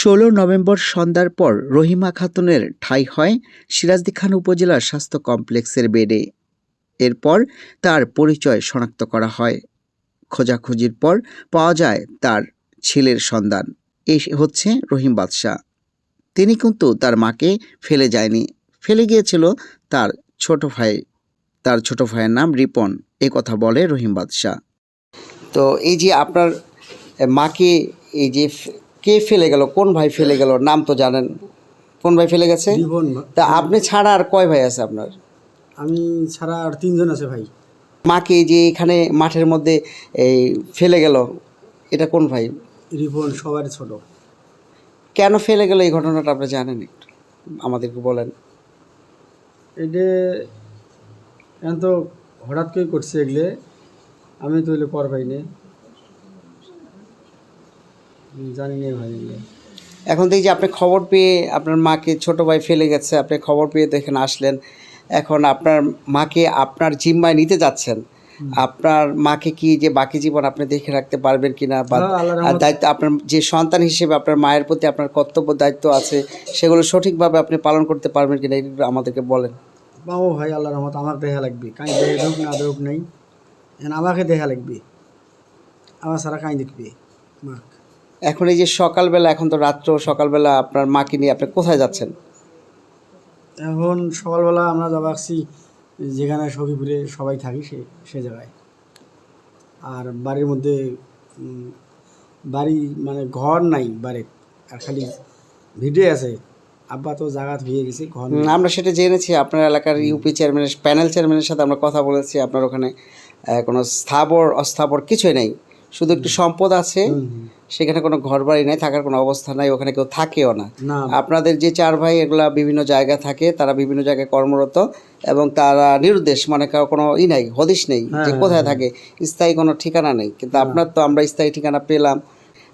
ষোলো নভেম্বর সন্ধ্যার পর রহিমা খাতুনের ঠাঁই হয় সিরাজদি খান উপজেলার স্বাস্থ্য কমপ্লেক্সের বেডে। এরপর তার পরিচয় শনাক্ত করা হয়। খোঁজাখুঁজির পর পাওয়া যায় তার ছেলের সন্ধান এই হচ্ছে রহিম বাদশাহ। তিনি কিন্তু তার মাকে ফেলে যায়নি। ফেলে গিয়েছিল তার ছোট ভাই। তার ছোট ভাইয়ের নাম রিপন। এ কথা বলে রহিম বাদশাহ। তো এই যে আপনার মাকে এই যে কে ফেলে গেল? কোন ভাই ফেলে গেল? নাম তো জানেন। কোন ভাই ফেলে গেছে? জীবন তা আপনি ছাড়া আর কয় ভাই আছে আপনার? আমি ছাড়া আর তিনজন আছে ভাই। মাকে যে এখানে মাঠের মধ্যে এই ফেলে গেল এটা কোন ভাই? রিপন সবার ছোট। কেন ফেলে গেল এই ঘটনাটা আপনি জানেন একটু? আমাদেরকে বলেন। এটা এখন তো হঠাৎ করে করছে এগুলো। আমি তো কর পাইনি। জানি না ভাই। এখন এই যে আপনি খবর পেয়ে আপনার মাকে ছোট ভাই ফেলে গেছে আপনি খবর পেয়ে তো এখানে আসলেন। এখন আপনার মাকে আপনার জিম্মায় নিতে যাচ্ছেন। আপনার মাকে কি যে বাকি জীবন আপনি দেখে রাখতে পারবেন কিনা বা। দায়িত্ব আপনার যে সন্তান হিসেবে আপনার মায়ের প্রতি আপনার কর্তব্য দায়িত্ব আছে সেগুলো সঠিকভাবে আপনি পালন করতে পারবেন কিনা একটু আমাদেরকে বলেন। পাবো ভাই আল্লাহর রহমত আমার দেখা লাগবে। কাই দেখে দেখ না দেখ নাই। আমাকে দেখা লাগবে। আমার সারা কাই দেখবে মা এখন এই যে সকালবেলা এখন তো রাত্র সকালবেলা আপনার মাকে নিয়ে আপনি কোথায় যাচ্ছেন? এখন সকালবেলা আমরা যাব আসছি যেখানে সখীপুরে সবাই থাকি সে সে জায়গায়। আর বাড়ির মধ্যে বাড়ি মানে ঘর নাই বাড়ির আর খালি ভিডিও আছে। আব্বা তো জায়গা হয়ে গেছে ঘর। আমরা সেটা জেনেছি আপনার এলাকার ইউপি চেয়ারম্যানের প্যানেল চেয়ারম্যানের সাথে আমরা কথা বলেছি আপনার ওখানে কোনো স্থাবর অস্থাবর কিছুই নেই। শুধু একটু সম্পদ আছে। সেখানে কোনো ঘর বাড়ি নাই থাকার কোনো অবস্থা নাই ওখানে কেউ থাকেও না। আপনাদের যে চার ভাই এগুলা বিভিন্ন জায়গায় থাকে তারা বিভিন্ন জায়গায় কর্মরত এবং তারা নিরুদ্দেশ মানে কারও কোনো ই নাই হদিশ নেই যে হ্যাঁ, কোথায় থাকে স্থায়ী কোনো ঠিকানা নেই। কিন্তু আপনার তো আমরা স্থায়ী ঠিকানা পেলাম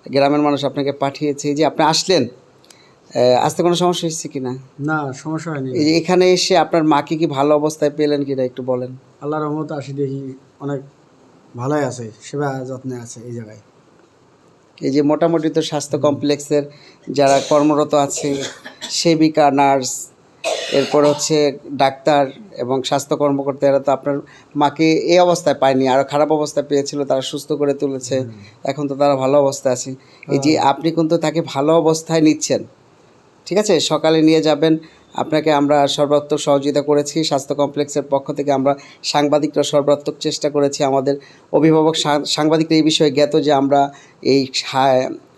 গ্রামের মানুষ আপনাকে পাঠিয়েছে যে আপনি আসলেন আসতে কোনো সমস্যা হচ্ছে কি না না সমস্যা হয়নি। যে এখানে এসে আপনার মাকে কি ভালো অবস্থায় পেলেন কিনা একটু বলেন। আল্লাহ রহমত আসি দেখি অনেক ভালোই আছে সেবা যত্নে আছে এই জায়গায়। এই যে মোটামুটি তো স্বাস্থ্য কমপ্লেক্সের যারা কর্মরত আছে সেবিকা নার্স এরপর হচ্ছে ডাক্তার এবং স্বাস্থ্য কর্মকর্তারা তো আপনার মাকে এই অবস্থায় পায়নি আরও খারাপ অবস্থায় পেয়েছিল তারা সুস্থ করে তুলেছে এখন তো তারা ভালো অবস্থায় আছে। এই যে আপনি কিন্তু তাকে ভালো অবস্থায় নিচ্ছেন ঠিক আছে? সকালে নিয়ে যাবেন আপনাকে আমরা সর্বাত্মক সহযোগিতা করেছি স্বাস্থ্য কমপ্লেক্সের পক্ষ থেকে আমরা সাংবাদিকরা সর্বাত্মক চেষ্টা করেছি আমাদের অভিভাবক সাংবাদিকরা এই বিষয়ে জ্ঞাত যে আমরা এই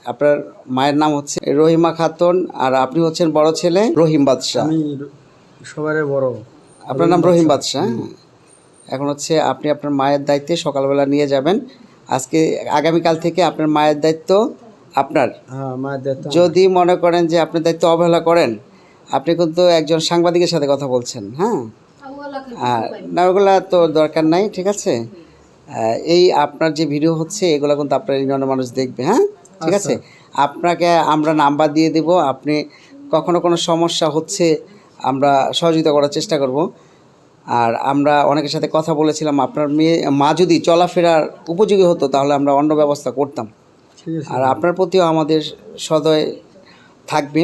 আপনার মায়ের নাম হচ্ছে রহিমা খাতুন আর আপনি হচ্ছেন বড় ছেলে রহিম বাদশাহ। সবার বড়। আপনার নাম রহিম বাদশাহ হ্যাঁ? এখন হচ্ছে আপনি আপনার মায়ের দায়িত্বে সকালবেলা নিয়ে যাবেন। আজকে আগামীকাল থেকে আপনার মায়ের দায়িত্ব আপনার। হ্যাঁ মায়ের যদি মনে করেন যে আপনার দায়িত্ব অবহেলা করেন আপনি কিন্তু একজন সাংবাদিকের সাথে কথা বলছেন হ্যাঁ? আর না ওগুলা তো দরকার নাই ঠিক আছে? এই আপনার যে ভিডিও হচ্ছে এগুলো কিন্তু আপনার ইউনিয়নের মানুষ দেখবে হ্যাঁ? ঠিক আছে? আপনাকে আমরা নাম্বার দিয়ে দেব আপনি কখনো কোনো সমস্যা হচ্ছে আমরা সহযোগিতা করার চেষ্টা করব। আর আমরা অনেকের সাথে কথা বলেছিলাম আপনার মেয়ে মা যদি চলাফেরার উপযোগী হতো তাহলে আমরা অন্য ব্যবস্থা করতাম। আর আপনার প্রতিও আমাদের সদয় থাকবে।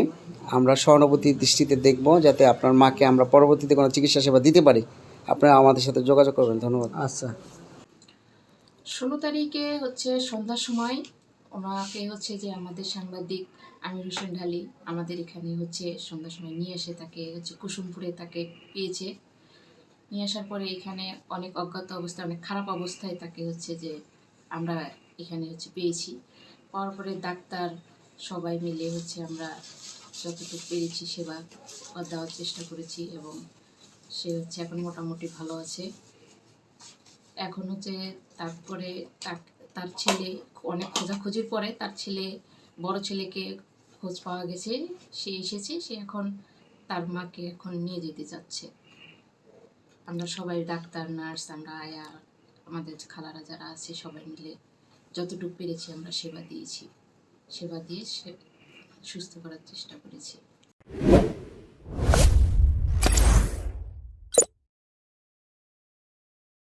আমরা সহানুভূতির দৃষ্টিতে দেখব যাতে আপনার মাকে আমরা পরবর্তীতে কোনো চিকিৎসা সেবা দিতে পারি। আপনারা আমাদের সাথে যোগাযোগ করবেন। ধন্যবাদ। আচ্ছা। ষোলো তারিখে হচ্ছে সন্ধ্যার সময় ওনাকে হচ্ছে যে আমাদের সাংবাদিক আমির হোসেন ঢালি আমাদের এখানে হচ্ছে সন্ধ্যার সময় নিয়ে এসে তাকে হচ্ছে কুসুমপুরে তাকে পেয়েছে। নিয়ে আসার পরে এখানে অনেক অজ্ঞাত অবস্থায় অনেক খারাপ অবস্থায় তাকে হচ্ছে যে আমরা এখানে হচ্ছে পেয়েছি। পাওয়ার পরে ডাক্তার সবাই মিলে হচ্ছে আমরা যতটুকু পেরেছি সেবা দেওয়ার চেষ্টা করেছি এবং সে হচ্ছে এখন মোটামুটি ভালো আছে। এখন হচ্ছে তারপরে তার- ছেলে অনেক খোঁজাখুঁজির পরে তার ছেলে, বড় ছেলেকে খোঁজ পাওয়া গেছে, সে এসেছে, সে এখন তার মাকে এখন নিয়ে যেতে চাচ্ছে। আমরা সবাই ডাক্তার, নার্স, আমরা আয়া, আমাদের খালারা যারা আছে সবাই মিলে যতটুকু পেরেছি আমরা সেবা দিয়েছি। সেবা দিয়ে সে সুস্থ করার চেষ্টা করেছি।